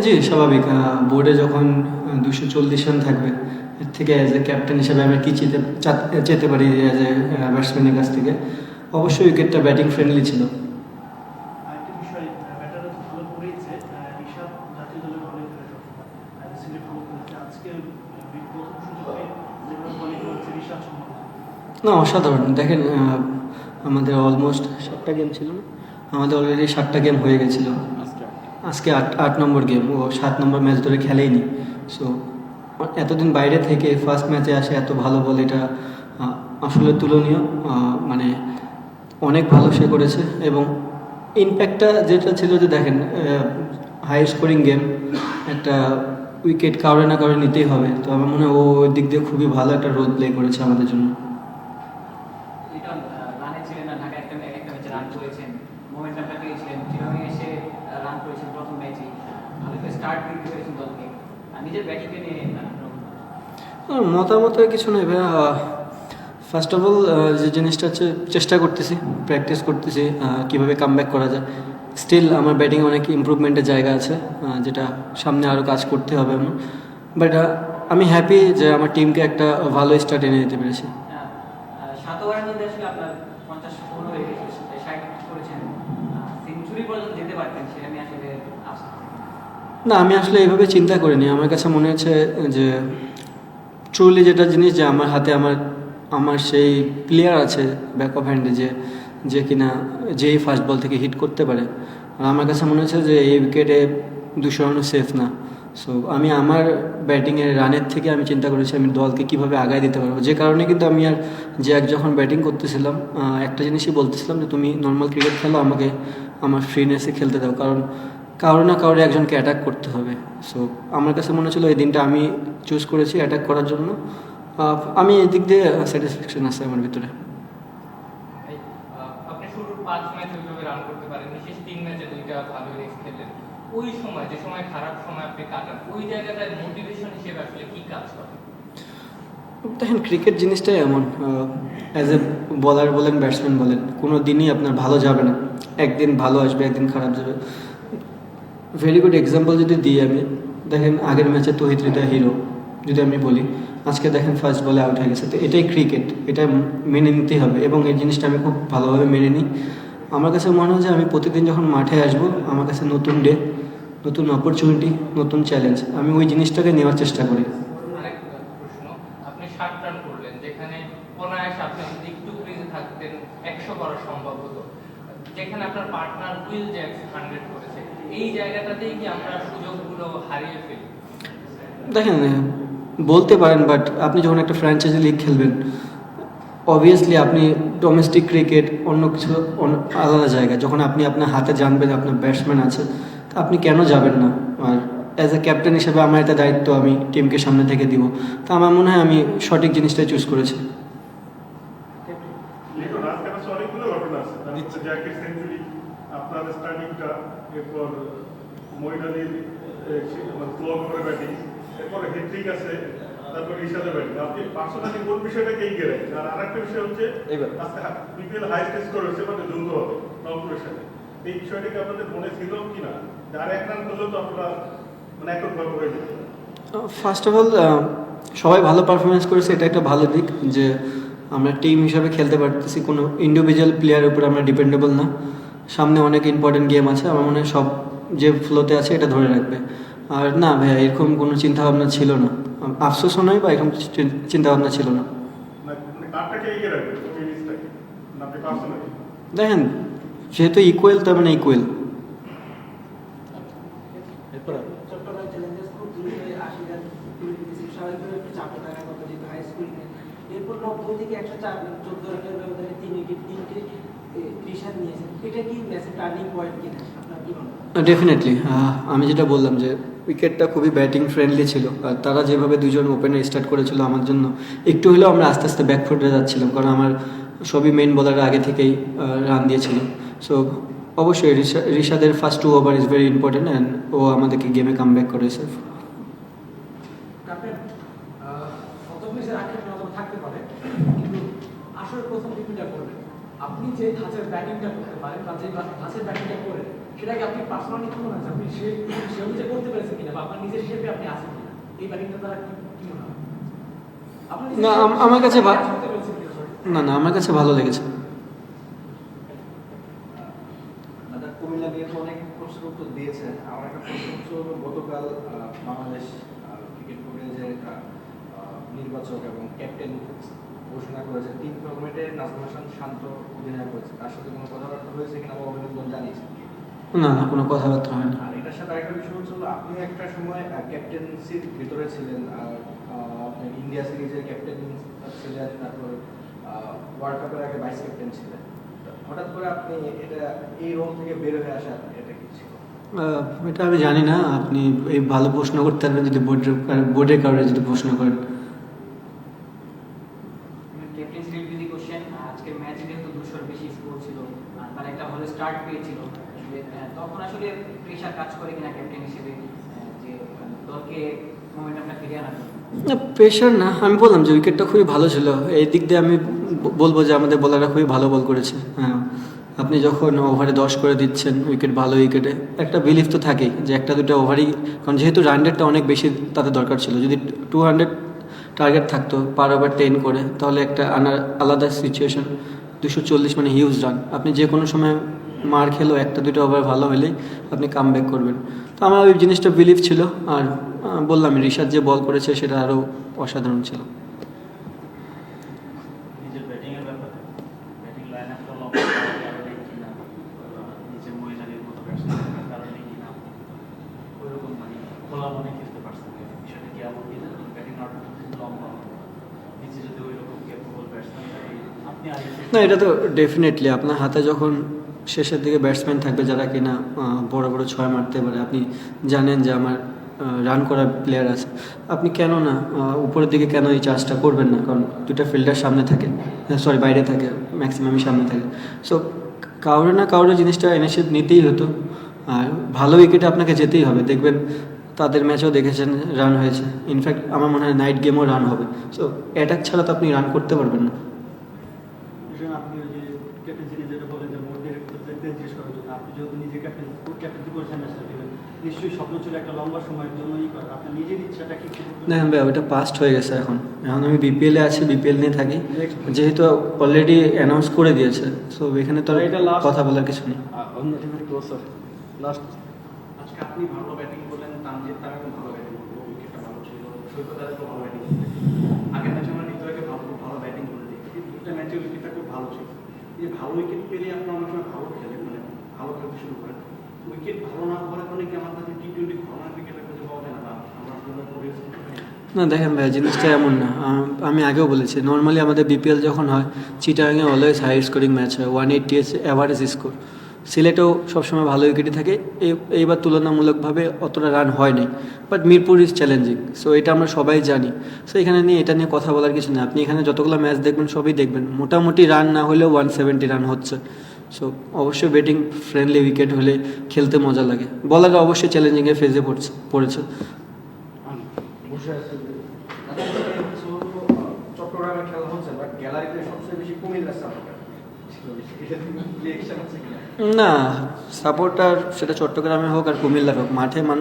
জি স্বাভাবিক। বোর্ডে যখন দুশো চল্লিশ রান থাকবে এর থেকে অ্যাজ এ ক্যাপ্টেন হিসেবে আমরা কী চেতে চা- চেতে পারি অ্যাজ এ ব্যাটসম্যানের কাছ থেকে? অবশ্যই উইকেটটা ব্যাটিং ফ্রেন্ডলি ছিল। না অসাধারণ। দেখেন আমাদের অলমোস্ট সাতটা গেম ছিল না? আমাদের অলরেডি সাতটা গেম হয়ে গেছিল। আজকে আট। আট নম্বর গেম ও সাত নম্বর ম্যাচ ধরে খেলেইনি। সো এতদিন বাইরে থেকে ফার্স্ট ম্যাচে আসে এত ভালো বল এটা আসলে তুলনীয় মানে অনেক ভালো সে করেছে এবং ইম্প্যাক্টটা যেটা ছিল যে দেখেন হাই স্কোরিং গেম একটা উইকেট কাউরে না কাউরে নিতেই হবে। তো আমার মনে হয় ও ওই দিক দিয়ে খুবই ভালো একটা রোল প্লে করেছে আমাদের জন্য লিটন রানে ছিলেন না ঢাকা একটা একটা ম্যাচে রান করেছেন মোমেন্টামটা পেয়েছিলেন যেভাবে এসে রান করেছেন প্রথম ম্যাচে ভালো করে স্টার্ট দিতে পেরেছেন দলকে আর নিজের ব্যাটিংকে নিয়ে আপনার আর মতামতের কিছু নেই ভাইয়া। ফার্স্ট অফ অল যে জিনিসটা হচ্ছে চেষ্টা করতেছি প্র্যাকটিস করতেছি কীভাবে কাম করা যায়। স্টিল আমার ব্যাটিং অনেক ইমপ্রুভমেন্টের জায়গা আছে যেটা সামনে আরও কাজ করতে হবে আমার। বাট আমি হ্যাপি যে আমার টিমকে একটা ভালো স্টার্ট এনে দিতে পেরেছি। আশা না আমি আসলে এইভাবে চিন্তা করিনি। আমার কাছে মনে হচ্ছে যে ট্রুলি যেটা জিনিস যে আমার হাতে আমার আমার সেই প্লেয়ার আছে ব্যাক অফ হ্যান্ডে যে যে কিনা যেই ফার্স্ট বল থেকে হিট করতে পারে। আর আমার কাছে মনে হচ্ছে যে এই উইকেটে দুশো রানও সেফ না। সো আমি আমার ব্যাটিংয়ের রানের থেকে আমি চিন্তা করেছি আমি দলকে কীভাবে আগায় দিতে পারব। যে কারণে কিন্তু আমি আর যে এক যখন ব্যাটিং করতেছিলাম একটা জিনিসই বলতেছিলাম যে তুমি নর্মাল ক্রিকেট খেলো, আমাকে আমার ফ্রিনেসে খেলতে দাও। কারণ কারও না কারও একজনকে অ্যাটাক করতে হবে। সো আমার কাছে মনে হচ্ছিল এই দিনটা আমি চুজ করেছি অ্যাটাক করার জন্য। আমি এই দিক দিয়ে স্যাটিসফ্যাকশন আছে আমার ভিতরে। ওই সময় যে সময় খারাপ সময় আপনি কাটান ওই জায়গাটায় মোটিভেশন হিসেবে আসলে কি কাজ করে? দেখেন ক্রিকেট জিনিসটাই এমন অ্যাজ এ বলার বলেন ব্যাটসম্যান বলেন কোনো দিনই আপনার ভালো যাবে না। একদিন ভালো আসবে একদিন খারাপ যাবে। ভেরি গুড এক্সাম্পল যদি দিই আমি, দেখেন আগের ম্যাচে তহিদ হৃদয় হিরো যদি আমি বলি, আজকে দেখেন ফার্স্ট বলে আউট হয়ে গেছে, তো এটাই ক্রিকেট এটা মেনে নিতেই হবে এবং এই জিনিসটা আমি খুব ভালোভাবে মেনে নিই। আমার কাছে মনে হয় যে আমি প্রতিদিন যখন মাঠে আসব, আমার কাছে নতুন ডে নতুন অপরচুনিটি নতুন চ্যালেঞ্জ আমি ওই জিনিসটাকে নেওয়ার চেষ্টা করি। যেখানে আপনার পার্টনার উইল জ্যাক্স হান্ড্রেড করেছে দেখেন বলতে পারেন বাট আপনি যখন একটা ফ্র্যাঞ্চাইজি লিগ খেলবেন অবভিয়াসলি আপনি ডোমেস্টিক ক্রিকেট অন্য কিছু আলাদা জায়গা যখন আপনি আপনার হাতে জানবেন আপনার ব্যাটসম্যান আছে, তা আপনি কেন যাবেন না? আর অ্যাজ এ ক্যাপ্টেন হিসেবে আমার একটা দায়িত্ব, আমি টিমকে সামনে থেকে দিব। তা আমার মনে হয় আমি সঠিক জিনিসটাই চুজ করেছি লিটন আজকে আমার অনেকগুলো ঘটনা আছে তার মধ্যে জ্যাকের সেঞ্চুরি আপনার স্টার্টিংটা এরপর মইন আলীর করে ব্যাটিং। এরপরে হেট্রিক আছে তারপর ইশাদে ব্যাটিং। আপনি পার্সোনালি কোন বিষয়টাকে এগিয়ে রাখেন? আর আরেকটা বিষয় হচ্ছে আজকে বিপিএল হাই স্টেজ করে হচ্ছে মানে দ্রুত হবে নক প্রেশারে এই বিষয়টাকে আপনাদের মনে ছিল কি না আর এক রান করলেও তো আপনারা মানে এককভাবে হয়ে যেত ফার্স্ট অফ অল সবাই ভালো পারফরমেন্স করেছে এটা একটা ভালো দিক যে আমরা টিম হিসাবে খেলতে পারতেছি। কোনো ইন্ডিভিজুয়াল প্লেয়ারের উপর আমরা ডিপেন্ডেবল না। সামনে অনেক ইম্পর্টেন্ট গেম আছে আমার মনে হয় সব যে ফ্লোতে আছে এটা ধরে রাখবে। আর না ভাইয়া এরকম কোনো চিন্তাভাবনা ছিল না। আফসোসও নয় বা এরকম চিন্তাভাবনা ছিল না। মানে দেখেন যেহেতু ইকুয়েল তার মানে ইকুয়াল এরপর নব্বই থেকে একশো চার চোদ্দ রানের ব্যবধানে তিন উইকেট তিনটে ত্রিশ রান নিয়েছেন, এটা কি ম্যাচের টার্নিং পয়েন্ট কিনা, আপনার কি মনে হয়? ডেফিনেটলি আমি যেটা বললাম যে উইকেটটা খুবই ব্যাটিং ফ্রেন্ডলি ছিল। আর তারা যেভাবে দুজন ওপেনার স্টার্ট করেছিল আমার জন্য, একটু হলেও আমরা আস্তে আস্তে ব্যাকফুটে যাচ্ছিলাম, কারণ আমার সবই মেন বলার আগে থেকেই রান দিয়েছিল। সো অবশ্যই রিশাদের first two over is very important and ও আমাদেরকে গেমে কাম ব্যাক করেছে ক্যাপ্টেন কত ম্যাচের আগে নজর থাকতে পারে কিন্তু আসলে প্রথম টিভিটা করবেন আপনি যে ধাঁচের ব্যাটিংটা করতে পারেন বা যে ধাঁচের ব্যাটিংটা করেন সেটাকে আপনি পার্সোনালি কি মনে আপনি সে সে অনুযায়ী করতে পেরেছেন কিনা বা আপনার নিজের হিসেবে আপনি আছেন কিনা? এই ব্যাটিংটা দ্বারা কি কি মনে হয়? না, আমার কাছে। না না আমার কাছে ভালো লেগেছে। দাদা কুমিল্লা নিয়ে তো অনেক প্রশ্নের উত্তর দিয়েছে আমার একটা প্রশ্ন হচ্ছে গতকাল আহ, বাংলাদেশ ক্রিকেট বোর্ডের যে নির্বাচক এবং ক্যাপ্টেন ঘোষণা করেছে। তিন ফর্মেটে নাজমুল হাসান শান্ত অধিনায়ক করেছে। তার সাথে কোনো কথাবার্তা হয়েছে কিনা বা অভিনন্দন জানিয়েছেন না না কোনো কথাবার্তা হয়নি আর এটার সাথে আরেকটা বিষয় হচ্ছে আপনি একটা সময় ক্যাপ্টেন্সির ভিতরে ছিলেন আর ইন্ডিয়া সিরিজের ক্যাপ্টেন ছিলেন তারপর ওয়ার্ল্ড কাপের আগে ভাইস ক্যাপ্টেন ছিলেন। হঠাৎ করে আপনি এটা এই রোল থেকে বের হয়ে আসা এটা কি ছিল? এটা আমি জানি না। আপনি এই ভালো প্রশ্ন করতে পারবেন যদি বোর্ডের বোর্ডের কারণে যদি প্রশ্ন করেন ক্যাপ্টেন্সি রিলেটেড কোশ্চেন আজকের ম্যাচে যেহেতু দুশোর বেশি স্কোর ছিল আর তারা একটা ভালো স্টার্ট পেয়েছিল আসলে, আহ, তখন আসলে প্রেশার কাজ করে কিনা ক্যাপ্টেন হিসেবে আহ, যে মানে, দলকে মোমেন্টামটা ফিরিয়ে আনার জন্য প্রেশার না আমি বললাম যে উইকেটটা খুবই ভালো ছিল। এই দিক দিয়ে আমি বলব যে আমাদের বোলাররা খুবই ভালো বল করেছে। হ্যাঁ আপনি যখন ওভারে দশ করে দিচ্ছেন উইকেট ভালো উইকেটে একটা বিলিফ তো থাকেই যে একটা দুটো ওভারই কারণ যেহেতু রান রেটটা অনেক বেশি তাদের দরকার ছিল। যদি টু হান্ড্রেড টার্গেট থাকতো, পার ওভার টেন করে, তাহলে একটা আলাদা সিচুয়েশন দুশো চল্লিশ মানে হিউজ রান আপনি যে কোনো সময় মার খেলো একটা, দুটো ওভার ভালো হলেই আপনি কাম ব্যাক করবেন। তো আমার ওই জিনিসটা বিলিভ ছিল আর বললাম ঋষাদ যে বল করেছে সেটা আরও অসাধারণ ছিল নিজের ব্যাটিংয়ের ব্যাপারে ব্যাটিং লাইন আপটা লম্বা করার কারণে কিনা নিজের ময়দানের মতো ব্যাটসম্যানের কারণে কিনা ওইরকম মানে খোলা মনে খেলতে পারছেন কিনা বিষয়টা কি এমন কিনা ব্যাটিং আউট লম্বা নিচে যদি ওইরকম ক্যাপেবল ব্যাটসম্যান থাকে আপনি আগে না, এটা তো ডেফিনেটলি আপনার হাতে যখন শেষের দিকে ব্যাটসম্যান থাকবে যারা কিনা বড় বড় ছয় মারতে পারে, আপনি জানেন যে আমার রান করার প্লেয়ার আছে। আপনি কেন না উপরের দিকে কেন এই চার্জটা করবেন না? কারণ দুটা ফিল্ডার সামনে থাকে সরি বাইরে থাকে ম্যাক্সিমামই সামনে থাকে। সো কাউরে না কাউরে জিনিসটা ইনিশিয়েট নিতেই হতো। আর ভালো উইকেটে আপনাকে যেতেই হবে। দেখবেন তাদের ম্যাচেও দেখেছেন রান হয়েছে। ইনফ্যাক্ট আমার মনে হয় নাইট গেমও রান হবে। সো অ্যাটাক ছাড়া তো আপনি রান করতে পারবেন না। আপনি ওই যে ক্যাপ্টেন্সি যেটা বলেন যে মোট ডিরেক্টরদের জিজ্ঞেস করার জন্য আপনি যেহেতু নিজে ক্যাপ্টেন্সি করেছেন নিশ্চয়ই স্বপ্ন ছিল একটা লম্বা সময়ের জন্য ই করা। আপনার নিজের ইচ্ছাটা কি ছিল? দেখেন ভাই ওটা পাস্ট হয়ে গেছে এখন। এখন আমি বিপিএলে আছি বিপিএল নিয়ে থাকি। যেহেতু অলরেডি অ্যানাউন্স করে দিয়েছে সো এখানে তো আর এটা last- কথা বলার কিছু নেই। আজকে আপনি ভালো ব্যাটিং করলেন তানজিদ তারাও ভালো ব্যাটিং করল উইকেটটা ভালো ছিল সৈকত ভালো ব্যাটিং করলেন আগের ম্যাচে আমরা নিতরাকে ভালো ভালো ব্যাটিং করে দেখি ম্যাচুরিটিটা খুব ভালো ছিল। যে ভালো উইকেট পেলে আপনার অনেক সময় ভালো খেলে মানে ভালো খেলতে শুরু করেন। উইকেট ভালো না হওয়ার কারণে কি আমার কাছে টি টোয়েন্টি ঘরোয়া উইকেটের খুঁজে পাওয়া যায় না না? দেখেন ভাই, জিনিসটা এমন না। আমি আগেও বলেছি নর্মালি আমাদের বিপিএল যখন হয় চিটাগাংয়ে অলওয়েজ হাই স্কোরিং ম্যাচ হয় one eighty is average score সিলেটেও সবসময় ভালো উইকেটই থাকে। এই- এইবার তুলনামূলকভাবে অতটা রান হয়নি but Mirpur is challenging so এটা আমরা সবাই জানি। সো এখানে নিয়ে এটা নিয়ে কথা বলার কিছু নেই। আপনি এখানে যতগুলো ম্যাচ দেখবেন সবই দেখবেন। মোটামুটি রান না হলেও ওয়ান সেভেন্টি রান হচ্ছে। সো অবশ্যই ব্যাটিং ফ্রেন্ডলি উইকেট হলে খেলতে মজা লাগে। বলাররা অবশ্যই চ্যালেঞ্জিংয়ে ফেজে পড়ছে পড়েছে। চট্টগ্রামে খেলা হচ্ছে বাট গ্যালারিতে সবচেয়ে বেশি কুমিল্লা সাপোর্টার। না সাপোর্টার সেটা চট্টগ্রামে হোক আর কুমিল্লার হোক মাঠে মানুষ